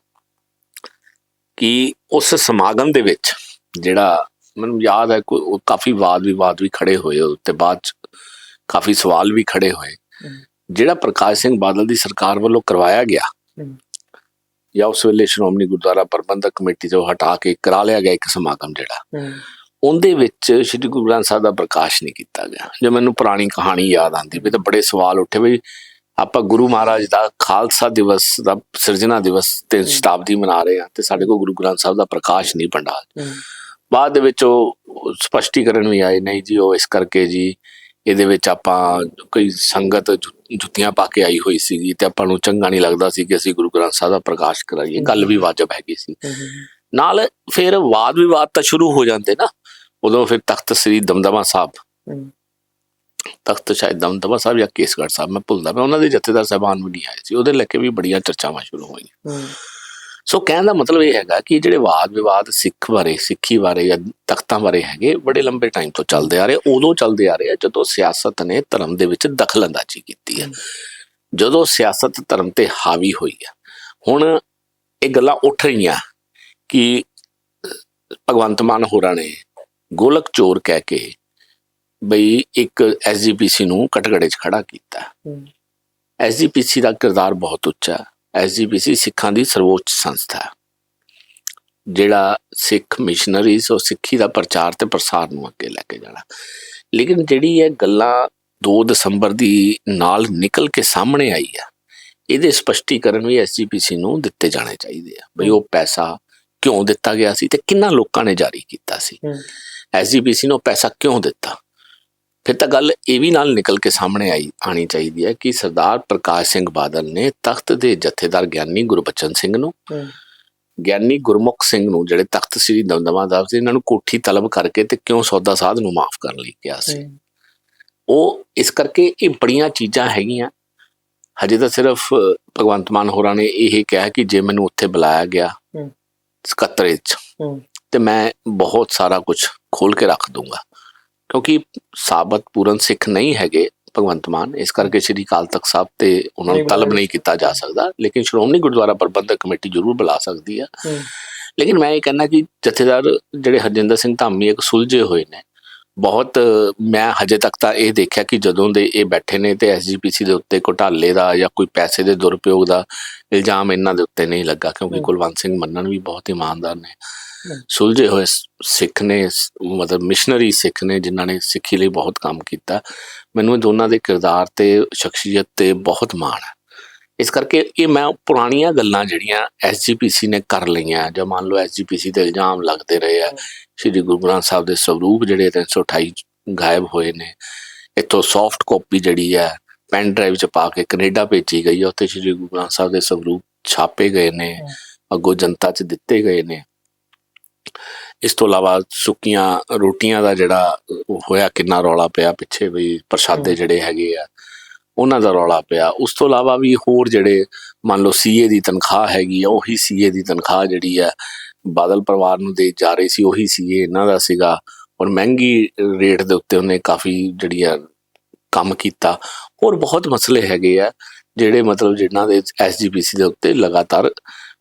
ਕਿ ਉਸ ਸਮਾਗਮ ਦੇ ਵਿੱਚ ਜਿਹੜਾ ਮੈਨੂੰ ਯਾਦ ਹੈ ਕੋਈ ਕਾਫੀ ਵਾਦ ਵਿਵਾਦ ਵੀ ਖੜੇ ਹੋਏ ਉੱਤੇ ਬਾਅਦ ਚ ਕਾਫੀ ਸਵਾਲ ਵੀ ਖੜੇ ਹੋਏ। ਜਿਹੜਾ ਪ੍ਰਕਾਸ਼ ਸਿੰਘ ਬਾਦਲ ਦੀ ਸਰਕਾਰ ਵੱਲੋਂ ਕਰਵਾਇਆ ਗਿਆ। ਜਾਂ ਉਸ ਵੇਲੇ ਸ਼੍ਰੋਮਣੀ ਗੁਰਦੁਆਰਾ ਪ੍ਰਬੰਧਕ ਕਮੇਟੀ ਤੋਂ ਹਟਾ ਕੇ ਕਰਾ ਲਿਆ ਗਿਆ ਇੱਕ ਸਮਾਗਮ ਜਿਹੜਾ ਉਹਦੇ ਵਿੱਚ ਸ੍ਰੀ ਗੁਰੂ ਗ੍ਰੰਥ ਸਾਹਿਬ ਦਾ ਪ੍ਰਕਾਸ਼ ਨਹੀਂ ਕੀਤਾ ਗਿਆ ਜੇ ਮੈਨੂੰ ਪੁਰਾਣੀ ਕਹਾਣੀ ਯਾਦ ਆਉਂਦੀ ਵੀ ਤਾਂ ਬੜੇ ਸਵਾਲ ਉੱਠੇ ਵੀ ਆਪਾਂ ਗੁਰੂ ਮਹਾਰਾਜ ਦਾ ਖਾਲਸਾ ਦਿਵਸ ਦਾ ਸਿਰਜਣਾ ਦਿਵਸ ਤੇ ਸ਼ਤਾਬਦੀ ਮਨਾ ਰਹੇ ਹਾਂ ਤੇ ਸਾਡੇ ਕੋਲ ਗੁਰੂ ਗ੍ਰੰਥ ਸਾਹਿਬ ਦਾ ਪ੍ਰਕਾਸ਼ ਨਹੀਂ ਪੰਡਾਲ। ਬਾਅਦ ਦੇ ਵਿੱਚ ਉਹ ਸਪਸ਼ਟੀਕਰਨ ਵੀ ਆਏ ਨਹੀਂ ਜੀ ਉਹ ਇਸ ਕਰਕੇ ਜੀ ਇਹਦੇ ਵਿੱਚ ਆਪਾਂ ਕੋਈ ਸੰਗਤ ਜੁੱਤੀਆਂ ਪਾ ਕੇ ਆਈ ਹੋਈ ਸੀਗੀ ਤੇ ਆਪਾਂ ਨੂੰ ਚੰਗਾ ਨਹੀਂ ਲੱਗਦਾ ਸੀ ਕਿ ਅਸੀਂ ਗੁਰੂ ਗ੍ਰੰਥ ਸਾਹਿਬ ਦਾ ਪ੍ਰਕਾਸ਼ ਕਰਾਈਏ। ਗੱਲ ਵੀ ਵਾਜਬ ਹੈਗੀ ਸੀ। ਨਾਲ ਫਿਰ ਵਾਦ ਵਿਵਾਦ ਤਾਂ ਸ਼ੁਰੂ ਹੋ ਜਾਂਦੇ ਨਾ। ਉਦੋਂ ਫਿਰ ਤਖਤ ਸ੍ਰੀ ਦਮਦਮਾ ਸਾਹਿਬ ਤਖਤ ਸ਼ਾਇਦ ਦਮਦਮਾ ਸਾਹਿਬ ਜਾਂ ਕੇਸਗੜ੍ਹ ਸਾਹਿਬ ਮੈਂ ਭੁੱਲਦਾ ਮੈਂ ਉਹਨਾਂ ਦੇ ਜਥੇਦਾਰ ਸਾਹਿਬਾਨ ਵੀ ਨਹੀਂ ਆਏ ਸੀ। ਉਹਦੇ ਲੈ ਕੇ ਵੀ ਬੜੀਆਂ ਚਰਚਾਵਾਂ ਸ਼ੁਰੂ ਹੋਈਆਂ। ਸੋ ਕਹਿਣ ਦਾ ਮਤਲਬ ਇਹ ਹੈਗਾ ਕਿ ਜਿਹੜੇ ਵਾਦ ਵਿਵਾਦ ਸਿੱਖ ਬਾਰੇ ਸਿੱਖੀ ਬਾਰੇ ਜਾਂ ਤਖਤਾਂ ਬਾਰੇ ਹੈਗੇ ਬੜੇ ਲੰਬੇ ਟਾਈਮ ਤੋਂ ਚੱਲਦੇ ਆ ਰਹੇ ਉਦੋਂ ਚੱਲਦੇ ਆ ਰਹੇ ਆ ਜਦੋਂ ਸਿਆਸਤ ਨੇ ਧਰਮ ਦੇ ਵਿੱਚ ਦਖਲਅੰਦਾਜ਼ੀ ਕੀਤੀ ਹੈ। ਜਦੋਂ ਸਿਆਸਤ ਧਰਮ ਤੇ ਹਾਵੀ ਹੋਈ ਹੈ ਹੁਣ ਇਹ ਗੱਲਾਂ ਉੱਠ ਰਹੀਆਂ ਕਿ ਭਗਵੰਤ ਮਾਨ ਹੋਰਾਂ ਨੇ ਗੋਲਕ ਚੋਰ ਕਹਿ ਕੇ ਬਈ ਇੱਕ ਐਸਜੀਪੀਸੀ ਨੂੰ ਕਟਗੜੇ 'ਚ ਖੜਾ ਕੀਤਾ। ਐਸਜੀਪੀਸੀ ਦਾ ਕਿਰਦਾਰ ਬਹੁਤ ਉੱਚਾ। ਐਸਜੀਪੀਸੀ ਸਿੱਖਾਂ ਦੀ ਸਰਵੋੱਚ ਸੰਸਥਾ ਹੈ। ਜਿਹੜਾ ਸਿੱਖ ਮਿਸ਼ਨਰੀਜ਼ ਉਹ ਸਿੱਖੀ ਦਾ ਪ੍ਰਚਾਰ ਤੇ ਪ੍ਰਸਾਰ ਨੂੰ ਅੱਗੇ ਲੈ ਕੇ ਜਾਣਾ। ਲੇਕਿਨ ਜਿਹੜੀ ਇਹ ਗੱਲਾਂ 2 ਦਸੰਬਰ ਦੀ ਨਾਲ ਨਿਕਲ ਕੇ ਸਾਹਮਣੇ ਆਈ ਆ ਇਹਦੇ ਸਪਸ਼ਟੀਕਰਨ ਵੀ ਐਸਜੀਪੀਸੀ ਨੂੰ ਦਿੱਤੇ ਜਾਣੇ ਚਾਹੀਦੇ ਆ। ਬਈ ਉਹ ਪੈਸਾ ਕਿਉਂ ਦਿੱਤਾ ਗਿਆ ਸੀ ਤੇ ਕਿੰਨਾ ਲੋਕਾਂ ਨੇ ਜਾਰੀ ਕੀਤਾ ਸੀ। ਐਸਜੀਪੀਸੀ ਨੂੰ ਪੈਸਾ ਕਿਉਂ ਦਿੱਤਾ? ਫਿਰ ਤਾਂ ਗੱਲ ਇਹ ਵੀ ਨਾਲ ਨਿਕਲ ਕੇ ਸਾਹਮਣੇ ਆਈ ਆਣੀ ਚਾਹੀਦੀ ਹੈ ਕਿ ਸਰਦਾਰ ਪ੍ਰਕਾਸ਼ ਸਿੰਘ ਬਾਦਲ ਨੇ ਤਖਤ ਦੇ ਜਥੇਦਾਰ ਗਿਆਨੀ ਗੁਰਬਚਨ ਸਿੰਘ ਨੂੰ ਗਿਆਨੀ ਗੁਰਮੁਖ ਸਿੰਘ ਨੂੰ ਜਿਹੜੇ ਤਖਤ ਸ੍ਰੀ ਦਮਦਮਾ ਸਾਹਿਬ ਸੀ ਇਹਨਾਂ ਨੂੰ ਕੋਠੀ ਤਲਬ ਕਰਕੇ ਤੇ ਕਿਉਂ ਸੌਦਾ ਸਾਧ ਨੂੰ ਮਾਫ ਕਰਨ ਲਈ ਕਿਹਾ ਸੀ। ਉਹ ਇਸ ਕਰਕੇ ਇਹ ਬੜੀਆਂ ਚੀਜ਼ਾਂ ਹੈਗੀਆਂ। ਹਜੇ ਤਾਂ ਸਿਰਫ ਭਗਵੰਤ ਮਾਨ ਹੋਰਾਂ ਨੇ ਇਹ ਕਿਹਾ ਕਿ ਜੇ ਮੈਨੂੰ ਉੱਥੇ ਬੁਲਾਇਆ ਗਿਆ। ਸਕੱਤਰੇ 'ਚ ਤੇ ਮੈਂ ਬਹੁਤ ਸਾਰਾ ਕੁਝ ਖੋਲ ਕੇ ਰੱਖ ਦੂੰਗਾ ਕਿਉਂਕਿ ਸਾਬਤ ਪੂਰਨ ਸਿੱਖ ਨਹੀਂ ਹੈਗੇ ਭਗਵੰਤ ਮਾਨ ਇਸ ਕਰਕੇ ਸ਼੍ਰੀ ਅਕਾਲ ਤਖਤ ਸਾਹਿਬ ਤੇ ਉਹਨਾਂ ਨੂੰ ਤਲਬ। ਨਹੀਂ ਕੀਤਾ ਜਾ ਸਕਦਾ ਲੇਕਿਨ ਸ਼੍ਰੋਮਣੀ ਗੁਰਦੁਆਰਾ ਪ੍ਰਬੰਧਕ ਕਮੇਟੀ ਜ਼ਰੂਰ ਬੁਲਾ ਸਕਦੀ ਹੂੰ। ਲੇਕਿਨ ਮੈਂ ਇਹ ਕਹਿੰਦਾ ਕਿ ਜਥੇਦਾਰ ਜਿਹੜੇ ਹਰਜਿੰਦਰ ਸਿੰਘ ਧਾਮੀ ਇੱਕ ਸੁਲਝੇ ਹੋਏ ਨੇ। ਬਹੁਤ ਮੈਂ ਹਜੇ ਤੱਕ ਤਾਂ ਇਹ ਦੇਖਿਆ ਕਿ ਜਦੋਂ ਦੇ ਇਹ ਬੈਠੇ ਨੇ ਤੇ ਐਸਜੀਪੀਸੀ ਦੇ ਉੱਤੇ ਘੁਟਾਲੇ ਦਾ ਜਾਂ ਕੋਈ ਪੈਸੇ ਦੇ ਦੁਰਉਪਯੋਗ ਦਾ ਇਲਜ਼ਾਮ ਇਹਨਾਂ ਦੇ ਉੱਤੇ ਨਹੀਂ ਲੱਗਾ ਕਿਉਂਕਿ। ਕੁਲਵੰਤ ਸਿੰਘ ਮੰਨਣ ਵੀ ਬਹੁਤ ਇਮਾਨਦਾਰ ਨੇ। ਸੁਲਝੇ ਹੋਏ ਸਿੱਖ ਨੇ ਮਤਲਬ ਮਿਸ਼ਨਰੀ ਸਿੱਖ ਨੇ ਜਿਨ੍ਹਾਂ ਨੇ ਸਿੱਖੀ ਲਈ ਬਹੁਤ ਕੰਮ ਕੀਤਾ ਮੈਨੂੰ ਇਹ ਦੋਨਾਂ ਦੇ ਕਿਰਦਾਰ ਤੇ ਸ਼ਖਸੀਅਤ ਤੇ ਬਹੁਤ ਮਾਣ ਹੈ ਇਸ ਕਰਕੇ ਇਹ ਮੈਂ ਪੁਰਾਣੀਆਂ ਗੱਲਾਂ ਜਿਹੜੀਆਂ ਐਸਜੀਪੀਸੀ ਨੇ ਕਰ ਲਈਆਂ ਜਾਂ ਮੰਨ ਲਓ ਐਸਜੀਪੀਸੀ ਤੇ ਇਲਜ਼ਾਮ ਲੱਗਦੇ ਰਹੇ ਆ ਸ਼੍ਰੀ ਗੁਰੂ ਗ੍ਰੰਥ ਸਾਹਿਬ ਦੇ ਸਰੂਪ ਜਿਹੜੇ 328 ਗਾਇਬ ਹੋਏ ਨੇ ਇੱਥੋਂ ਸੌਫਟ ਕਾਪੀ ਜਿਹੜੀ ਹੈ ਪੈਨ ਡਰਾਈਵ ਚ ਪਾ ਕੇ ਕੈਨੇਡਾ ਭੇਜੀ ਗਈ ਹੈ ਉੱਥੇ ਸ਼੍ਰੀ ਗੁਰੂ ਗ੍ਰੰਥ ਸਾਹਿਬ ਦੇ ਸਰੂਪ ਛਾਪੇ ਗਏ ਨੇ। ਅੱਗੋਂ ਜਨਤਾ ਚ ਦਿੱਤੇ ਗਏ ਨੇ ਇਸ ਤੋਂ ਇਲਾਵਾ ਸੁੱਕੀਆਂ ਰੋਟੀਆਂ ਦਾ ਜਿਹੜਾ ਹੋਇਆ ਕਿੰਨਾ ਰੌਲਾ ਪਿਆ ਪਿੱਛੇ ਵੀ ਪ੍ਰਸ਼ਾਦੇ। ਜਿਹੜੇ ਹੈਗੇ ਆ ਉਹਨਾਂ ਦਾ ਰੌਲਾ ਪਿਆ ਉਸ ਤੋਂ ਇਲਾਵਾ ਵੀ ਹੋਰ ਜਿਹੜੇ ਮੰਨ ਲਓ ਸੀਏ ਦੀ ਤਨਖਾਹ ਹੈਗੀ ਆ ਉਹੀ ਸੀਏ ਦੀ ਤਨਖਾਹ ਜਿਹੜੀ ਆ ਬਾਦਲ ਪਰਿਵਾਰ ਨੂੰ ਦੇ ਜਾ ਰਹੀ ਸੀ, ਉਹੀ ਸੀ ਇਹਨਾਂ ਦਾ ਸੀਗਾ। ਔਰ ਮਹਿੰਗੀ ਰੇਟ ਦੇ ਉੱਤੇ ਉਹਨੇ ਕਾਫੀ ਜਿਹੜੀ ਆ ਕੰਮ ਕੀਤਾ। ਹੋਰ ਬਹੁਤ ਮਸਲੇ ਹੈਗੇ ਆ, ਜਿਹੜੇ ਮਤਲਬ ਜਿਨ੍ਹਾਂ ਦੇ ਐਸਜੀਪੀਸੀ ਦੇ ਉੱਤੇ ਲਗਾਤਾਰ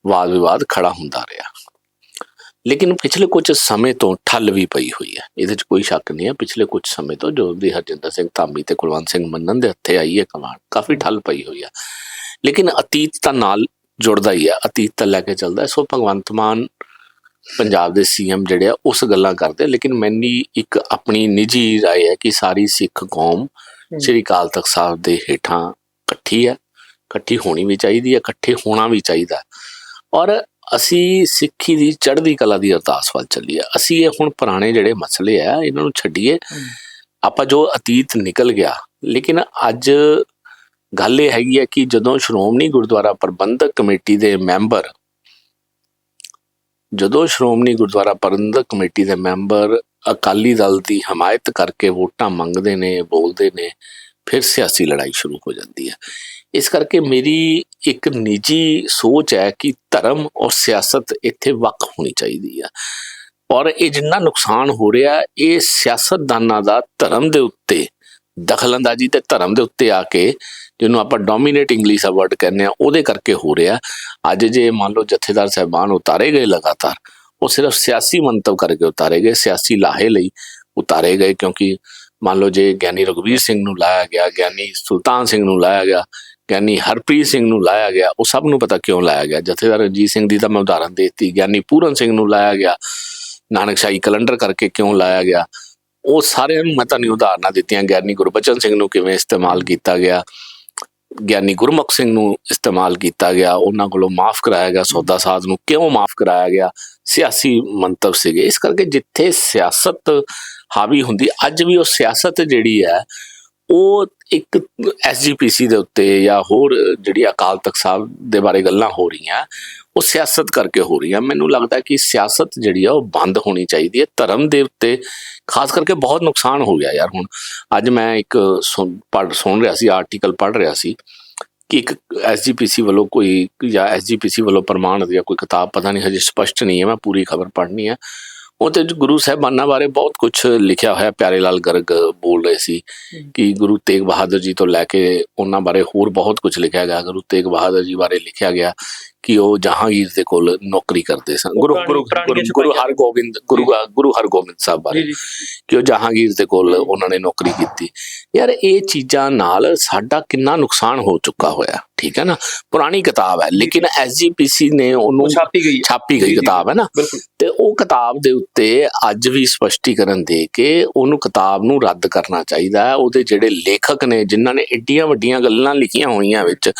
ਵਾਦ ਵਿਵਾਦ ਖੜਾ ਹੁੰਦਾ ਰਿਹਾ। ਲੇਕਿਨ ਪਿਛਲੇ ਕੁਝ ਸਮੇਂ ਤੋਂ ਠੱਲ ਵੀ ਪਈ ਹੋਈ ਹੈ। ਇਹਦੇ 'ਚ ਕੋਈ ਸ਼ੱਕ ਨਹੀਂ ਹੈ, ਪਿਛਲੇ ਕੁਝ ਸਮੇਂ ਤੋਂ ਜੋ ਵੀ ਹਰਜਿੰਦਰ ਸਿੰਘ ਧਾਮੀ ਤੇ ਕੁਲਵੰਤ ਸਿੰਘ ਮੰਨਨ ਦੇ ਹੱਥੇ ਆਈ ਹੈ ਕਮਾਨ ਕਾਫੀ ਠੱਲ ਪਈ ਹੋਈ ਹੈ। ਲੇਕਿਨ ਅਤੀਤ ਤਾਂ ਨਾਲ ਜੁੜਦਾ ਹੀ ਹੈ, ਅਤੀਤ ਤਾਂ ਲੈ ਕੇ ਚੱਲਦਾ ਸੋ ਭਗਵੰਤ ਮਾਨ ਪੰਜਾਬ ਦੇ ਸੀਐਮ ਜਿਹੜੇ ਆ ਉਸ ਗੱਲਾਂ ਕਰਦੇ ਆ। ਲੇਕਿਨ ਮੈਨੀ ਇੱਕ ਆਪਣੀ ਨਿੱਜੀ رائے ਹੈ ਕਿ ਸਾਰੀ ਸਿੱਖ ਕੌਮ ਸ੍ਰੀ ਅਕਾਲ ਤਖਤ ਸਾਹਿਬ ਦੇ ਹੇਠਾਂ ਇਕੱਠੀ ਹੈ ਇਕੱਠੀ ਹੋਣੀ ਵੀ ਚਾਹੀਦੀ ਹੈ ਇਕੱਠੇ ਹੋਣਾ ਵੀ ਚਾਹੀਦਾ ਔਰ ਅਸੀਂ ਸਿੱਖੀ ਦੀ ਚੜ੍ਹਦੀ ਕਲਾ ਦੀ ਅਰਦਾਸ ਵੱਲ ਚੱਲੀਏ ਅਸੀਂ ਇਹ ਹੁਣ ਪੁਰਾਣੇ ਜਿਹੜੇ ਮਸਲੇ ਆ ਇਹਨਾਂ ਨੂੰ ਛੱਡੀਏ ਆਪਾਂ ਜੋ ਅਤੀਤ ਨਿਕਲ ਗਿਆ ਲੇਕਿਨ ਅੱਜ ਗੱਲ ਇਹ ਹੈਗੀ ਹੈ ਕਿ ਜਦੋਂ ਸ਼੍ਰੋਮਣੀ ਗੁਰਦੁਆਰਾ ਪ੍ਰਬੰਧਕ ਕਮੇਟੀ ਦੇ ਮੈਂਬਰ ਜਦੋਂ ਸ਼੍ਰੋਮਣੀ ਗੁਰਦੁਆਰਾ ਪ੍ਰਬੰਧਕ ਕਮੇਟੀ ਦੇ ਮੈਂਬਰ ਅਕਾਲੀ ਦਲ ਦੀ ਹਮਾਇਤ ਕਰਕੇ ਵੋਟਾਂ ਮੰਗਦੇ ਨੇ, ਬੋਲਦੇ ਨੇ, ਫਿਰ ਸਿਆਸੀ ਲੜਾਈ ਸ਼ੁਰੂ ਹੋ ਜਾਂਦੀ ਹੈ। ਇਸ ਕਰਕੇ ਮੇਰੀ ਇੱਕ ਨਿੱਜੀ ਸੋਚ ਹੈ ਕਿ ਧਰਮ ਔਰ ਸਿਆਸਤ ਇੱਥੇ ਵੱਖ ਹੋਣੀ ਚਾਹੀਦੀ ਆ ਔਰ ਇਹ ਜਿੰਨਾ ਨੁਕਸਾਨ ਹੋ ਰਿਹਾ, ਇਹ ਸਿਆਸਤਦਾਨਾਂ ਦਾ ਧਰਮ ਦੇ ਉੱਤੇ ਦਖਲਅੰਦਾਜ਼ੀ ਤੇ ਧਰਮ ਦੇ ਉੱਤੇ ਆ ਕੇ ਜਿਹਨੂੰ ਆਪਾਂ ਡੋਮੀਨੇਟ ਇੰਗਲਿਸ਼ ਦਾ ਵਰਡ ਕਹਿੰਦੇ ਆ ਉਹਦੇ ਕਰਕੇ ਹੋ ਰਿਹਾ। ਅੱਜ ਜੇ ਮੰਨ ਲਓ ਜਥੇਦਾਰ ਸਾਹਿਬਾਨ ਉਤਾਰੇ ਗਏ ਲਗਾਤਾਰ, ਉਹ ਸਿਰਫ ਸਿਆਸੀ ਮੰਤਵ ਕਰਕੇ ਉਤਾਰੇ ਗਏ, ਸਿਆਸੀ ਲਾਹੇ ਲਈ ਉਤਾਰੇ ਗਏ, ਕਿਉਂਕਿ ਮੰਨ ਲਓ ਜੇ ਗਿਆਨੀ ਰਘਵੀਰ ਸਿੰਘ ਨੂੰ ਲਾਇਆ ਗਿਆ, ਗਿਆਨੀ ਸੁਲਤਾਨ ਸਿੰਘ ਨੂੰ ਲਾਇਆ ਗਿਆ, ਗਿਆਨੀ ਹਰਪ੍ਰੀਤ ਸਿੰਘ ਨੂੰ ਲਾਇਆ ਗਿਆ, ਉਹ ਸਭ ਨੂੰ ਪਤਾ ਕਿਉਂ ਲਾਇਆ ਗਿਆ? ਜਥੇਦਾਰ ਰਣਜੀਤ ਸਿੰਘ ਦੀ ਤਾਂ ਮੈਂ ਉਦਾਹਰਨ ਦੇਤੀ, ਗਿਆਨੀ ਪੂਰਨ ਸਿੰਘ ਨੂੰ ਲਾਇਆ ਗਿਆ ਨਾਨਕ ਸ਼ਾਹੀ ਕੈਲੰਡਰ ਕਰਕੇ ਕਿਉਂ ਲਾਇਆ ਗਿਆ? ਉਹ ਸਾਰਿਆਂ ਨੂੰ ਮੈਂ ਤਾਂ ਨਹੀਂ ਉਦਾਹਰਨਾਂ ਦਿੱਤੀਆਂ, ਗਿਆਨੀ ਗੁਰਬਚਨ ਸਿੰਘ ਨੂੰ ਕਿਵੇਂ ਇਸਤੇਮਾਲ ਕੀਤਾ ਗਿਆ, ਗਿਆਨੀ ਗੁਰਮੁਖ ਸਿੰਘ ਨੂੰ ਇਸਤੇਮਾਲ ਕੀਤਾ ਗਿਆ, ਉਹਨਾਂ ਕੋਲੋਂ ਮਾਫ ਕਰਾਇਆ ਗਿਆ, ਸੌਦਾ ਸਾਧ ਨੂੰ ਕਿਉਂ ਮਾਫ ਕਰਾਇਆ ਗਿਆ, ਸਿਆਸੀ ਮੰਤਵ ਸੀਗੇ। ਇਸ ਕਰਕੇ ਜਿੱਥੇ ਸਿਆਸਤ ਹਾਵੀ ਹੁੰਦੀ, ਅੱਜ ਵੀ ਉਹ ਸਿਆਸਤ ਜਿਹੜੀ ਹੈ, ਉਹ ਇੱਕ ਐਸਜੀਪੀਸੀ ਦੇ ਉੱਤੇ ਜਾਂ ਹੋਰ ਜਿਹੜੀ ਅਕਾਲ ਤਖਤ ਸਾਹਿਬ ਦੇ ਬਾਰੇ ਗੱਲਾਂ ਹੋ ਰਹੀਆਂ ਉਹ ਸਿਆਸਤ ਕਰਕੇ ਹੋ ਰਹੀਆਂ ਮੈਨੂੰ ਲੱਗਦਾ ਕਿ ਸਿਆਸਤ ਜਿਹੜੀ ਆ ਉਹ ਬੰਦ ਹੋਣੀ ਚਾਹੀਦੀ ਹੈ। ਧਰਮ ਦੇ ਉੱਤੇ ਖਾਸ ਕਰਕੇ ਬਹੁਤ ਨੁਕਸਾਨ ਹੋ ਗਿਆ ਯਾਰ ਹੁਣ। ਅੱਜ ਮੈਂ ਇੱਕ ਸੁਣ ਪੜ੍ਹ ਸੁਣ ਰਿਹਾ ਸੀ ਆਰਟੀਕਲ ਪੜ੍ਹ ਰਿਹਾ ਸੀ ਕਿ ਇੱਕ ਐਸਜੀਪੀਸੀ ਵੱਲੋਂ ਕੋਈ ਜਾਂ ਐਸਜੀਪੀਸੀ ਵੱਲੋਂ ਪ੍ਰਮਾਣਿਤ ਜਾਂ ਕੋਈ ਕਿਤਾਬ ਪਤਾ ਨਹੀਂ ਹਜੇ ਸਪਸ਼ਟ ਨਹੀਂ ਹੈ। ਮੈਂ ਪੂਰੀ ਖਬਰ ਪੜ੍ਹਨੀ ਹੈ। ਉਹਤੇ ਗੁਰੂ ਸਾਹਿਬਾਨਾਂ ਬਾਰੇ ਬਹੁਤ ਕੁਝ ਲਿਖਿਆ ਹੋਇਆ। ਪਿਆਰੇ ਲਾਲ ਗਰਗ ਬੋਲ ਰਹੇ ਸੀ ਕਿ ਗੁਰੂ ਤੇਗ ਬਹਾਦਰ ਜੀ ਤੋਂ ਲੈ ਕੇ ਉਹਨਾਂ ਬਾਰੇ ਹੋਰ ਬਹੁਤ ਕੁਝ ਲਿਖਿਆ ਗਿਆ। ਗੁਰੂ ਤੇਗ ਬਹਾਦਰ ਜੀ ਬਾਰੇ ਲਿਖਿਆ ਗਿਆ ਕਿ ਉਹ ਜਹਾਂਗੀਰ ਦੇ ਕੋਲ ਨੌਕਰੀ ਕਰਦੇ ਸਨ। ਗੁਰੂ ਗੁਰੂ ਗੁਰੂ-। ਹਰਗੋਬਿੰਦ ਗੁਰੂ ਗੁਰੂ ਹਰਗੋਬਿੰਦ ਸਾਹਿਬ ਬਾਰੇ ਕਿ ਉਹ ਜਹਾਂਗੀਰ ਦੇ ਕੋਲ ਉਹਨਾਂ ਨੇ ਨੌਕਰੀ ਕੀਤੀ। ਯਾਰ ਇਹ ਚੀਜ਼ਾਂ ਨਾਲ ਸਾਡਾ ਕਿੰਨਾ ਨੁਕਸਾਨ ਹੋ ਚੁੱਕਾ ਹੋਇਆ। ਠੀਕ ਹੈ ਨਾ? ਪੁਰਾਣੀ ਕਿਤਾਬ ਹੈ ਲੇਕਿਨ ਐਸਜੀਪੀਸੀ ਨੇ ਉਹਨੂੰ ਛਾਪੀ ਗਈ ਛਾਪੀ ਗਈ ਕਿਤਾਬ ਹੈ ਨਾ? ਤੇ ਉਹ ਕਿਤਾਬ ਦੇ ਉੱਤੇ ਅੱਜ ਵੀ ਸਪਸ਼ਟੀਕਰਨ ਦੇ ਕੇ ਉਹਨੂੰ ਕਿਤਾਬ ਨੂੰ ਰੱਦ ਕਰਨਾ ਚਾਹੀਦਾ ਹੈ। ਉਹਦੇ ਜਿਹੜੇ ਲੇਖਕ ਨੇ ਜਿਨ੍ਹਾਂ ਨੇ ਏਡੀਆਂ ਵੱਡੀਆਂ ਗੱਲਾਂ ਲਿਖੀਆਂ ਹੋਈਆਂ ਵਿੱਚ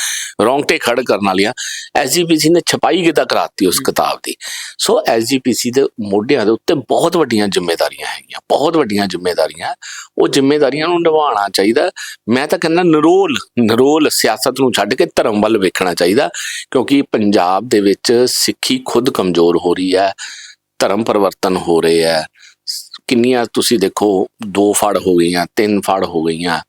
ਰੌਂਗਟੇ ਖੜ ਕਰਨ ਵਾਲੀਆਂ ਐਸਜੀਪੀਸੀ ਨੇ ਛਪਾਈ ਕਿੱਦਾਂ ਕਰਾਤੀ ਉਸ ਕਿਤਾਬ ਦੀ? ਸੋ ਐਸਜੀਪੀਸੀ ਦੇ ਮੋਢਿਆਂ ਦੇ ਉੱਤੇ ਬਹੁਤ ਵੱਡੀਆਂ ਜ਼ਿੰਮੇਵਾਰੀਆਂ ਹੈਗੀਆਂ ਬਹੁਤ ਵੱਡੀਆਂ ਜ਼ਿੰਮੇਵਾਰੀਆਂ ਉਹ ਜ਼ਿੰਮੇਵਾਰੀਆਂ ਨੂੰ ਨਿਭਾਉਣਾ ਚਾਹੀਦਾ ਮੈਂ ਤਾਂ ਕਹਿੰਦਾ ਨਰੋਲ ਨਰੋਲ ਸਿਆਸਤ ਨੂੰ ਛੱਡ ਕੇ ਧਰਮ ਵੱਲ ਵੇਖਣਾ ਚਾਹੀਦਾ, ਕਿਉਂਕਿ ਪੰਜਾਬ ਦੇ ਵਿੱਚ ਸਿੱਖੀ ਖੁਦ ਕਮਜ਼ੋਰ ਹੋ ਰਹੀ ਹੈ, ਧਰਮ ਪਰਿਵਰਤਨ ਹੋ ਰਹੇ ਹੈ। ਕਿੰਨੀਆਂ ਤੁਸੀਂ ਦੇਖੋ, ਦੋ ਫੜ ਹੋ ਗਈਆਂ, ਤਿੰਨ ਫੜ ਹੋ ਗਈਆਂ।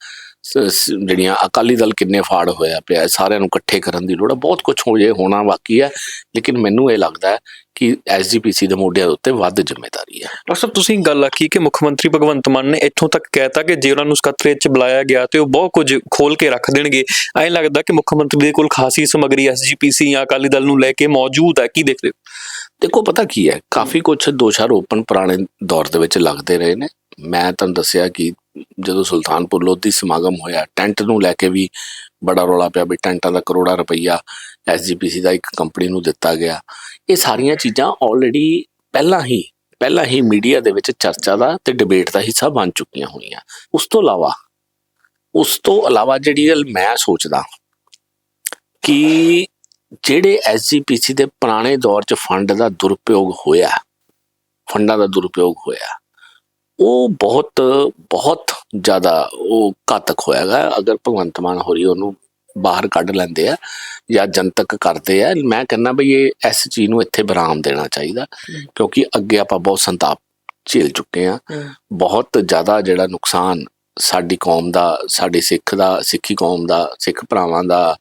ਜਿਹੜੀਆਂ ਅਕਾਲੀ ਦਲ ਕਿੰਨੇ ਫਾੜ ਹੋਇਆ ਪਿਆ ਸਾਰਿਆਂ ਨੂੰ ਇਕੱਠੇ ਕਰਨ ਦੀ ਲੋੜ ਹੈ ਬਹੁਤ ਕੁਝ ਹੋ ਜੇ ਹੋਣਾ ਬਾਕੀ ਹੈ ਲੇਕਿਨ ਮੈਨੂੰ ਇਹ ਲੱਗਦਾ ਹੈ ਕਿ ਐਸਜੀਪੀਸੀ ਦੇ ਮੋਢਿਆਂ ਦੇ ਉੱਤੇ ਵੱਧ ਜ਼ਿੰਮੇਵਾਰੀ ਹੈ। ਡਾਕਟਰ ਸਾਹਿਬ ਤੁਸੀਂ ਗੱਲ ਆਖੀ ਕਿ ਮੁੱਖ ਮੰਤਰੀ ਭਗਵੰਤ ਮਾਨ ਨੇ ਇੱਥੋਂ ਤੱਕ ਕਹਿਤਾ ਕਿ ਜੇ ਉਹਨਾਂ ਨੂੰ ਸਕੱਤਰੇਤ 'ਚ ਬੁਲਾਇਆ ਗਿਆ ਤੇ ਉਹ ਬਹੁਤ ਕੁਝ ਖੋਲ ਕੇ ਰੱਖ ਦੇਣਗੇ। ਐਂ ਲੱਗਦਾ ਕਿ ਮੁੱਖ ਮੰਤਰੀ ਦੇ ਕੋਲ ਖਾਸੀ ਸਮੱਗਰੀ ਐਸਜੀਪੀਸੀ ਜਾਂ ਅਕਾਲੀ ਦਲ ਨੂੰ ਲੈ ਕੇ ਮੌਜੂਦ ਹੈ ਕੀ ਦੇਖ ਰਹੇ ਹੋ? ਦੇਖੋ ਪਤਾ ਕੀ ਹੈ ਕਾਫੀ ਕੁਝ ਦੋਸ਼ਾ ਰੋਪਣ ਪੁਰਾਣੇ ਦੌਰ ਦੇ ਵਿੱਚ ਲੱਗਦੇ ਰਹੇ ਨੇ। ਮੈਂ ਤੁਹਾਨੂੰ ਦੱਸਿਆ ਕਿ ਜਦੋਂ ਸੁਲਤਾਨਪੁਰ ਲੋਧੀ ਸਮਾਗਮ ਹੋਇਆ, ਟੈਂਟ ਨੂੰ ਲੈ ਕੇ ਵੀ ਬੜਾ ਰੌਲਾ ਪਿਆ ਵੀ ਟੈਂਟਾਂ ਦਾ ਕਰੋੜਾ ਰੁਪਈਆ ਐਸਜੀਪੀਸੀ ਦਾ ਇੱਕ ਕੰਪਨੀ ਨੂੰ ਦਿੱਤਾ ਗਿਆ। ਇਹ ਸਾਰੀਆਂ ਚੀਜ਼ਾਂ ਆਲਰੇਡੀ ਪਹਿਲਾਂ ਹੀ ਪਹਿਲਾਂ ਹੀ ਮੀਡੀਆ ਦੇ ਵਿੱਚ ਚਰਚਾ ਦਾ ਤੇ ਡਿਬੇਟ ਦਾ ਹਿੱਸਾ ਬਣ ਚੁੱਕੀਆਂ ਹੋਈਆਂ। ਉਸ ਤੋਂ ਇਲਾਵਾ, ਉਸ ਤੋਂ ਇਲਾਵਾ ਜਿਹੜੀ ਗੱਲ ਮੈਂ ਸੋਚਦਾ ਕਿ ਜਿਹੜੇ ਐਸਜੀਪੀਸੀ ਦੇ ਪੁਰਾਣੇ ਦੌਰ 'ਚ ਫੰਡ ਦਾ ਦੁਰਉਪਯੋਗ ਹੋਇਆ ਫੰਡਾਂ ਦਾ ਦੁਰਉਪਯੋਗ ਹੋਇਆ ਉਹ ਬਹੁਤ ਬਹੁਤ ਜ਼ਿਆਦਾ ਉਹ ਘਾਤਕ ਹੋਇਆਗਾ। ਅਗਰ ਭਗਵੰਤ ਮਾਨ ਹੋਰੀ ਉਹਨੂੰ ਬਾਹਰ ਕੱਢ ਲੈਂਦੇ ਆ ਜਾਂ ਜਨਤਕ ਕਰਦੇ ਆ ਮੈਂ ਕਹਿੰਦਾ ਬਈ ਇਹ ਇਸ ਚੀਜ਼ ਨੂੰ ਇੱਥੇ ਵਿਰਾਮ ਦੇਣਾ ਚਾਹੀਦਾ ਕਿਉਂਕਿ ਅੱਗੇ ਆਪਾਂ ਬਹੁਤ ਸੰਤਾਪ ਝੇਲ ਚੁੱਕੇ ਆ। ਬਹੁਤ ਜ਼ਿਆਦਾ ਜਿਹੜਾ ਨੁਕਸਾਨ ਸਾਡੀ ਕੌਮ ਦਾ ਸਾਡੀ ਸਿੱਖ ਦਾ ਸਿੱਖੀ ਕੌਮ ਦਾ ਸਿੱਖ ਭਰਾਵਾਂ ਦਾ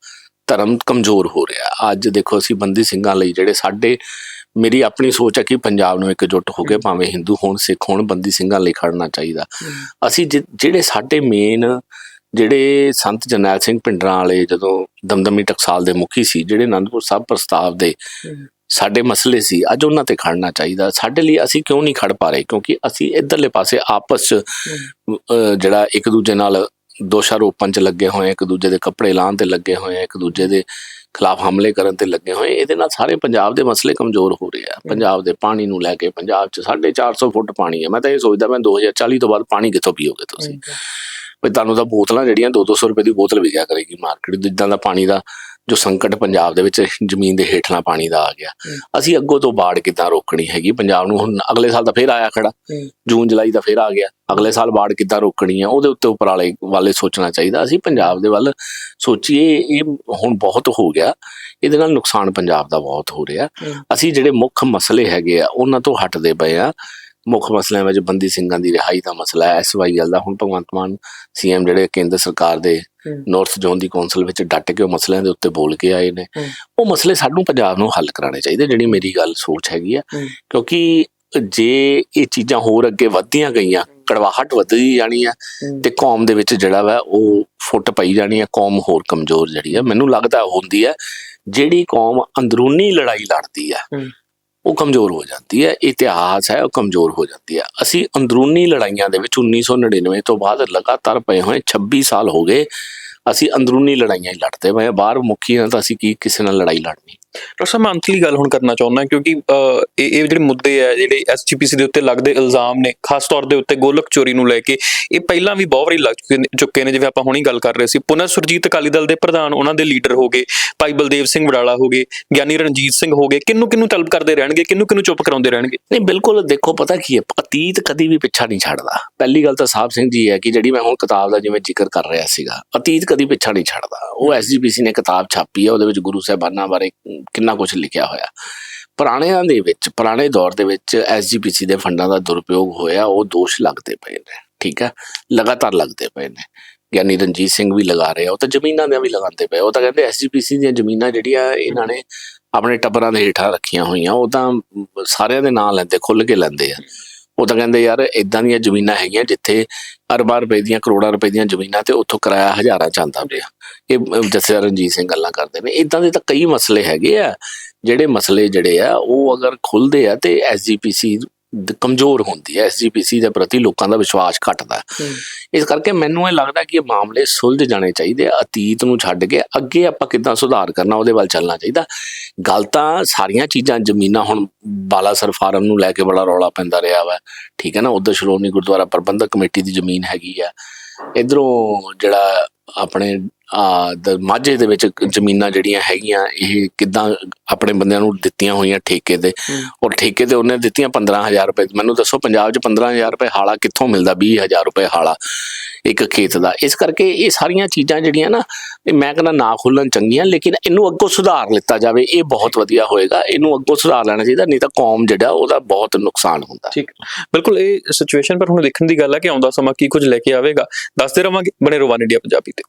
ਧਰਮ ਕਮਜ਼ੋਰ ਹੋ ਰਿਹਾ। ਅੱਜ ਦੇਖੋ ਅਸੀਂ ਬੰਦੀ ਸਿੰਘਾਂ ਲਈ ਜਿਹੜੇ ਸਾਡੇ ਮੇਰੀ ਆਪਣੀ ਸੋਚ ਹੈ ਕਿ ਪੰਜਾਬ ਨੂੰ ਇਕਜੁੱਟ ਹੋ ਕੇ ਭਾਵੇਂ ਹਿੰਦੂ ਹੋਣ ਸਿੱਖ ਹੋਣ ਬੰਦੀ ਸਿੰਘਾਂ ਲਈ ਖੜਨਾ ਚਾਹੀਦਾ। ਅਸੀਂ ਜਿਹੜੇ ਸਾਡੇ ਮੇਨ ਜਿਹੜੇ ਸੰਤ ਜਰਨੈਲ ਸਿੰਘ ਪਿੰਡਰਾਂ ਵਾਲੇ ਜਦੋਂ ਦਮਦਮੀ ਟਕਸਾਲ ਦੇ ਮੁਖੀ ਸੀ ਜਿਹੜੇ ਆਨੰਦਪੁਰ ਸਾਹਿਬ ਪ੍ਰਸਤਾਵ ਦੇ ਸਾਡੇ ਮਸਲੇ ਸੀ ਅੱਜ ਉਹਨਾਂ ਤੇ ਖੜਨਾ ਚਾਹੀਦਾ। ਸਾਡੇ ਲਈ ਅਸੀਂ ਕਿਉਂ ਨਹੀਂ ਖੜ ਪਾ ਰਹੇ? ਕਿਉਂਕਿ ਅਸੀਂ ਇਧਰਲੇ ਪਾਸੇ ਆਪਸ 'ਚ ਜਿਹੜਾ ਇੱਕ ਦੂਜੇ ਨਾਲ ਦੋਸ਼ਾਰੋਪਣ 'ਚ ਲੱਗੇ ਹੋਏ ਇੱਕ ਦੂਜੇ ਦੇ ਕੱਪੜੇ ਲਾਹਣ ਤੇ ਲੱਗੇ ਹੋਏ ਇੱਕ ਦੂਜੇ ਦੇ ਖਿਲਾਫ ਹਮਲੇ ਕਰਨ ਤੇ ਲੱਗੇ ਹੋਏ ਇਹਦੇ ਨਾਲ ਸਾਰੇ ਪੰਜਾਬ ਦੇ ਮਸਲੇ ਕਮਜ਼ੋਰ ਹੋ ਰਹੇ ਆ। ਪੰਜਾਬ ਦੇ ਪਾਣੀ ਨੂੰ ਲੈ ਕੇ ਪੰਜਾਬ 'ਚ 450 ਫੁੱਟ ਪਾਣੀ ਹੈ ਮੈਂ ਤਾਂ ਇਹ ਸੋਚਦਾ ਮੈਂ 2040 ਤੋਂ ਬਾਅਦ ਪਾਣੀ ਕਿੱਥੋਂ ਪੀਓਗੇ ਤੁਸੀਂ? ਵੀ ਤੁਹਾਨੂੰ ਤਾਂ ਬੋਤਲਾਂ ਜਿਹੜੀਆਂ 2-200 ਰੁਪਏ ਦੀ ਬੋਤਲ ਵਿਕਿਆ ਕਰੇਗੀ ਮਾਰਕੀਟ ਜਿੱਦਾਂ ਦਾ ਪਾਣੀ ਦਾ ਜੋ ਸੰਕਟ ਪੰਜਾਬ ਦੇ ਵਿੱਚ ਜ਼ਮੀਨ ਦੇ ਹੇਠਲਾ ਪਾਣੀ ਦਾ ਆ ਗਿਆ। ਅਸੀਂ ਅੱਗੋਂ ਤੋਂ ਬਾੜ ਕਿੱਦਾਂ ਰੋਕਣੀ ਹੈਗੀ? ਪੰਜਾਬ ਨੂੰ ਹੁਣ ਅਗਲੇ ਸਾਲ ਤਾਂ ਫੇਰ ਆਇਆ ਖੜਾ। ਜੂਨ ਜੁਲਾਈ ਦਾ ਫੇਰ ਆ ਗਿਆ। ਅਗਲੇ ਸਾਲ ਬਾੜ ਕਿੱਦਾਂ ਰੋਕਣੀ ਆ ਉਹਦੇ ਉੱਤੇ ਉਪਰਾਲੇ ਵਾਲੇ ਸੋਚਣਾ ਚਾਹੀਦਾ। ਅਸੀਂ ਪੰਜਾਬ ਦੇ ਵੱਲ ਸੋਚੀਏ ਇਹ ਹੁਣ ਬਹੁਤ ਹੋ ਗਿਆ। ਇਹਦੇ ਨਾਲ ਨੁਕਸਾਨ ਪੰਜਾਬ ਦਾ ਬਹੁਤ ਹੋ ਰਿਹਾ। ਅਸੀਂ ਜਿਹੜੇ ਮੁੱਖ ਮਸਲੇ ਹੈਗੇ ਆ ਉਹਨਾਂ ਤੋਂ ਹਟਦੇ ਪਏ ਆ। ਮੁੱਖ ਮਸਲਿਆਂ ਵਿੱਚ ਬੰਦੀ ਸਿੰਘਾਂ ਦੀ ਰਿਹਾਈ ਦਾ ਮਸਲਾ ਹੈ ਐਸਵਾਈਐਲ ਦਾ ਹੁਣ ਭਗਵੰਤ ਮਾਨ ਸੀਐਮ ਜਿਹੜੇ ਕੇਂਦਰ ਸਰਕਾਰ ਦੇ ਹੂੰ। ਨਾਰਥ ਜ਼ੋਨ ਦੀ ਕੌਂਸਲ ਵਿੱਚ ਡਟ ਕੇ ਉਹ ਮਸਲਿਆਂ ਦੇ ਉੱਤੇ ਬੋਲ ਕੇ ਆਏ ਨੇ ਹੂੰ। ਉਹ ਮਸਲੇ ਸਾਨੂੰ ਪੰਜਾਬ ਨੂੰ ਹੱਲ ਕਰਾਣੇ ਚਾਹੀਦੇ ਜਿਹੜੀ ਮੇਰੀ ਗੱਲ ਸੋਚ ਹੈਗੀ ਆ ਹੂੰ। ਕਿਉਂਕਿ ਜੇ ਇਹ ਚੀਜ਼ਾਂ ਹੋਰ ਅੱਗੇ ਵੱਧਦੀਆਂ ਗਈਆਂ ਕੜਵਾਹਟ ਵੱਧਦੀ ਜਾਣੀ ਆ ਤੇ ਕੌਮ ਦੇ ਵਿੱਚ ਜਿਹੜਾ ਵਾ ਉਹ ਫੁੱਟ ਪਈ ਜਾਣੀ ਆ ਕੌਮ ਹੋਰ ਕਮਜ਼ੋਰ ਜਿਹੜੀ ਆ ਮੈਨੂੰ ਲੱਗਦਾ ਹੁੰਦੀ ਆ ਜਿਹੜੀ ਕੌਮ ਅੰਦਰੂਨੀ ਲੜਾਈ ਲੜਦੀ ਆ ਹੂੰ। ਉਹ ਕਮਜ਼ੋਰ ਹੋ ਜਾਂਦੀ ਹੈ, ਇਤਿਹਾਸ ਹੈ, ਉਹ ਕਮਜ਼ੋਰ ਹੋ ਜਾਂਦੀ ਹੈ ਅਸੀਂ ਅੰਦਰੂਨੀ ਲੜਾਈਆਂ ਦੇ ਵਿੱਚ 1999 ਤੋਂ ਬਾਅਦ ਲਗਾਤਾਰ ਪਏ ਹੋਏ 26 ਸਾਲ ਹੋ ਗਏ, ਅਸੀਂ ਅੰਦਰੂਨੀ ਲੜਾਈਆਂ ਹੀ ਲੜਦੇ ਪਏ ਹਾਂ। ਬਾਹਰ ਮੁੱਖੀ ਨਾਲ ਤਾਂ ਅਸੀਂ ਕੀ, ਕਿਸੇ ਨਾਲ ਲੜਾਈ ਲੜਨੀ ਡਾਕਟਰ ਸਾਹਿਬ, ਮੈਂ ਅੰਤਲੀ ਗੱਲ ਹੁਣ ਕਰਨਾ ਚਾਹੁੰਦਾ, ਕਿਉਂਕਿ ਇਹ ਇਹ ਜਿਹੜੇ ਮੁੱਦੇ ਆ, ਜਿਹੜੇ ਐਸਜੀਪੀਸੀ ਦੇ ਉੱਤੇ ਲੱਗਦੇ ਇਲਜ਼ਾਮ ਨੇ, ਖਾਸ ਤੌਰ ਦੇ ਉੱਤੇ ਗੋਲਕ ਚੋਰੀ ਨੂੰ ਲੈ ਕੇ, ਇਹ ਪਹਿਲਾਂ ਵੀ ਬਹੁਤ ਵਾਰੀ ਲੱਗ ਚੁੱਕੇ ਨੇ- ਜਿਵੇਂ ਆਪਾਂ ਹੁਣੀ ਗੱਲ ਕਰ ਰਹੇ ਸੀ। ਪੁਨਰ ਸੁਰਜੀਤ ਅਕਾਲੀ ਦਲ ਦੇ ਪ੍ਰਧਾਨ, ਉਹਨਾਂ ਦੇ ਲੀਡਰ ਹੋ ਭਾਈ ਬਲਦੇਵ ਸਿੰਘ ਵਡਾਲਾ ਹੋ ਗਏ, ਗਿਆਨੀ ਰਣਜੀਤ ਸਿੰਘ ਹੋ ਗਏ ਕਿੰਨੂੰ ਕਿੰਨੂੰ ਤਲਬ ਕਰਦੇ ਰਹਿਣਗੇ ਕਿੰਨੂੰ ਕਿੰਨੂੰ ਚੁੱਪ ਕਰਾਉਂਦੇ ਰਹਿਣਗੇ? ਨਹੀਂ, ਬਿਲਕੁਲ ਦੇਖੋ, ਪਤਾ ਕੀ ਹੈ, ਅਤੀਤ ਕਦੀ ਵੀ ਪਿੱਛਾ ਨਹੀਂ ਛੱਡਦਾ। ਪਹਿਲੀ ਗੱਲ ਤਾਂ ਸਾਹਿਬ ਸਿੰਘ ਜੀ ਹੈ ਕਿ ਜਿਹੜੀ ਮੈਂ ਹੁਣ ਕਿਤਾਬ ਦਾ ਜਿਵੇਂ ਜ਼ਿਕਰ ਕਰ ਰਿਹਾ ਸੀਗਾ, ਅਤੀਤ ਕਦੀ ਪਿੱਛਾ ਨਹੀਂ ਛੱਡਦਾ। ਉਹ ਐਸਜੀਪੀਸੀ ਨੇ ਕਿਤਾਬ ਛਾਪੀ ਹੈ, ਉਹਦੇ ਵਿੱਚ ਗੁਰੂ ਸਾਹਿਬਾਨਾਂ ਬਾਰੇ ਕਿੰਨਾ ਕੁਝ ਲਿਖਿਆ ਹੋਇਆ। ਪੁਰਾਣਿਆਂ ਦੇ ਵਿੱਚ, ਪੁਰਾਣੇ ਦੌਰ ਦੇ ਵਿੱਚ ਐਸਜੀਪੀਸੀ ਦੇ ਫੰਡਾਂ ਦਾ ਦੁਰਉਪਯੋਗ ਹੋਇਆ, ਉਹ ਦੋਸ਼ ਲੱਗਦੇ ਪਏ ਨੇ, ਠੀਕ ਹੈ? ਲਗਾਤਾਰ ਲੱਗਦੇ ਪਏ ਨੇ। ਗਿਆਨੀ ਰਣਜੀਤ ਸਿੰਘ ਵੀ ਲਗਾ ਰਹੇ ਆ ਉਹ ਤਾਂ ਜ਼ਮੀਨਾਂ ਦੇ ਵੀ ਲਗਾਉਂਦੇ ਪਏ, ਉਹ ਤਾਂ ਕਹਿੰਦੇ ਐਸਜੀਪੀਸੀ ਦੀਆਂ ਜ਼ਮੀਨਾਂ ਜਿਹੜੀਆਂ ਇਹਨਾਂ ਨੇ ਆਪਣੇ ਟੱਬਰਾਂ ਦੇ ਹੇਠਾਂ ਰੱਖੀਆਂ ਹੋਈਆਂ, ਉਹ ਤਾਂ ਸਾਰਿਆਂ ਦੇ ਨਾਂ ਲੈਂਦੇ ਖੁੱਲ ਕੇ ਲੈਂਦੇ ਆ। ਉਹ ਤਾਂ ਕਹਿੰਦੇ ਯਾਰ ਇਦਾਂ ਦੀਆਂ ਜ਼ਮੀਨਾਂ ਹੈਗੀਆਂ ਜਿੱਥੇ ਅਰਬਾਂ ਰੁਪਏ ਦੀਆਂ ਕਰੋੜਾਂ ਰੁਪਏ ਦੀਆਂ ਜ਼ਮੀਨਾਂ ਤੇ ਉੱਥੋਂ ਕਿਰਾਇਆ ਹਜ਼ਾਰਾਂ ਚ ਆਉਂਦਾ ਪਿਆ। ਇਹ ਅ, ਰਣਜੀਤ ਸਿੰਘ ਗੱਲਾਂ ਕਰਦੇ ਨੇ। ਇਦਾਂ ਦੇ ਤਾਂ ਕਈ ਮਸਲੇ ਹੈਗੇ ਆ। ਜਿਹੜੇ ਮਸਲੇ ਜਿਹੜੇ ਆ ਉਹ ਅਗਰ ਖੁੱਲਦੇ ਆ ਤੇ ਐਸਜੀਪੀਸੀ ਕਮਜ਼ੋਰ ਹੁੰਦੀ ਹੈ ਐਸਜੀਪੀਸੀ ਦੇ ਪ੍ਰਤੀ ਲੋਕਾਂ ਦਾ ਵਿਸ਼ਵਾਸ ਘਟਦਾ। ਇਸ ਕਰਕੇ ਮੈਨੂੰ ਇਹ ਲੱਗਦਾ ਕਿ ਇਹ ਮਾਮਲੇ ਸੁਲਝ ਜਾਣੇ ਚਾਹੀਦੇ ਆ ਅਤੀਤ ਨੂੰ ਛੱਡ ਕੇ ਅੱਗੇ ਆਪਾਂ ਕਿੱਦਾਂ ਸੁਧਾਰ ਕਰਨਾ ਉਹਦੇ ਵੱਲ ਚੱਲਣਾ ਚਾਹੀਦਾ। ਗੱਲ ਤਾਂ ਸਾਰੀਆਂ ਚੀਜ਼ਾਂ ਜ਼ਮੀਨਾਂ ਹੁਣ ਬਾਲਾਸਰ ਫਾਰਮ ਨੂੰ ਲੈ ਕੇ ਬੜਾ ਰੌਲਾ ਪੈਂਦਾ ਰਿਹਾ ਵਾ। ਠੀਕ ਹੈ ਨਾ ਉਧਰ ਸ਼੍ਰੋਮਣੀ ਗੁਰਦੁਆਰਾ ਪ੍ਰਬੰਧਕ ਕਮੇਟੀ ਦੀ ਜ਼ਮੀਨ ਹੈਗੀ ਆ। ਇਧਰੋਂ ਜਿਹੜਾ ਆਪਣੇ ਮਾਝੇ ਦੇ ਵਿੱਚ ਜ਼ਮੀਨਾਂ ਜਿਹੜੀਆਂ ਹੈਗੀਆਂ ਇਹ ਕਿੱਦਾਂ ਆਪਣੇ ਬੰਦਿਆਂ ਨੂੰ ਦਿੱਤੀਆਂ ਹੋਈਆਂ ਠੇਕੇ ਤੇ? ਔਰ ਠੇਕੇ ਤੇ ਉਹਨੇ ਦਿੱਤੀਆਂ 15000 ਰੁਪਏ। ਮੈਨੂੰ ਦੱਸੋ ਪੰਜਾਬ 'ਚ 15000 ਰੁਪਏ ਹਾਲਾ ਕਿੱਥੋਂ ਮਿਲਦਾ 20000 ਰੁਪਏ ਹਾਲਾ ਇੱਕ ਖੇਤ ਦਾ? ਇਸ ਕਰਕੇ ਇਹ ਸਾਰੀਆਂ ਚੀਜ਼ਾਂ ਜਿਹੜੀਆਂ ਨਾ ਇਹ ਮੈਂ ਕਹਿੰਦਾ ਨਾ ਖੁੱਲਣ ਚੰਗੀਆਂ ਲੇਕਿਨ ਇਹਨੂੰ ਅੱਗੋਂ ਸੁਧਾਰ ਲਿੱਤਾ ਜਾਵੇ ਇਹ ਬਹੁਤ ਵਧੀਆ ਹੋਏਗਾ। ਇਹਨੂੰ ਅੱਗੋਂ ਸੁਧਾਰ ਲੈਣਾ ਚਾਹੀਦਾ ਨਹੀਂ ਤਾਂ ਕੌਮ ਜਿਹੜਾ ਉਹਦਾ ਬਹੁਤ ਨੁਕਸਾਨ ਹੁੰਦਾ। ਠੀਕ। ਬਿਲਕੁਲ ਇਹ ਸਿਚੁਏਸ਼ਨ ਪਰ ਹੁਣ ਦੇਖਣ ਦੀ ਗੱਲ ਹੈ ਕਿ ਆਉਂਦਾ ਸਮਾਂ ਕੀ ਕੁਝ ਲੈ ਕੇ ਆਵੇਗਾ। ਦੱਸਦੇ ਰਵਾਂਗੇ ਬਣੇ ਰਵਾਨ ਇੰਡੀਆ ਪੰਜਾਬੀ ਤੇ।